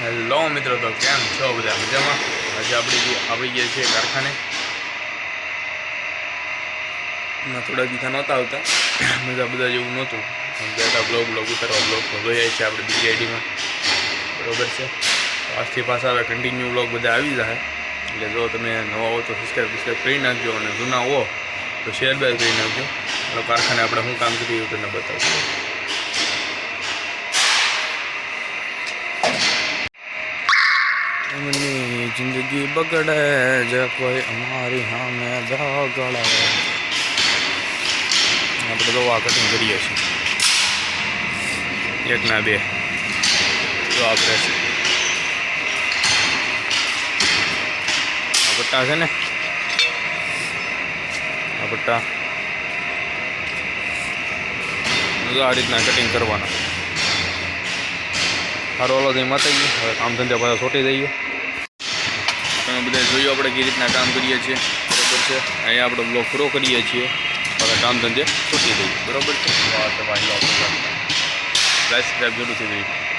Hello મિત્રો, તો કેમ છો બધા મજામાં? આજે આપણી આવી ગયા છીએ કારખાને. ના થોડા દીધા નહોતા આવતા. મજા બધા જેવું નહોતું. ગયા બ્લોગ બ્લોગ ઉતારવા બ્લોગ જાય છે આપણે બીજી આઈડીમાં બરોબર છે? આજથી પાછા હવે કન્ટિન્યુ બ્લોગ બધા આવી જાય. એટલે જો તમે નવા હો તો સબસ્ક્રાઈબ સબસ્ક્રાઈબ કરી નાખજો અને જૂના હો તો શેર બેર કરી નાખજો. અને કારખાને આપણે શું કામ કર્યું તમને બતાવશું એમની જિંદગી બગડે જે કોઈ અમારી સામે બગડે આપણે તો આ કટિંગ કરીએ છીએ એક ના બે તો આપણે આ પટ્ટા છે ને આ પટ્ટા આ રીતના કટિંગ કરવાના સારો ઓલો થઈ ગયું હવે કામ ધંધા પાછા છોટી જઈએ જોયું આપણે કઈ રીતના કામ કરીએ છીએ. બરોબર છે? અહીંયા આપણે બ્લોક પૂરો કરીએ છીએ. પાછા કામ ધંધે છૂટી દઈએ બરાબર છે? સબસ્ક્રાઈબ જરૂરથી કરી.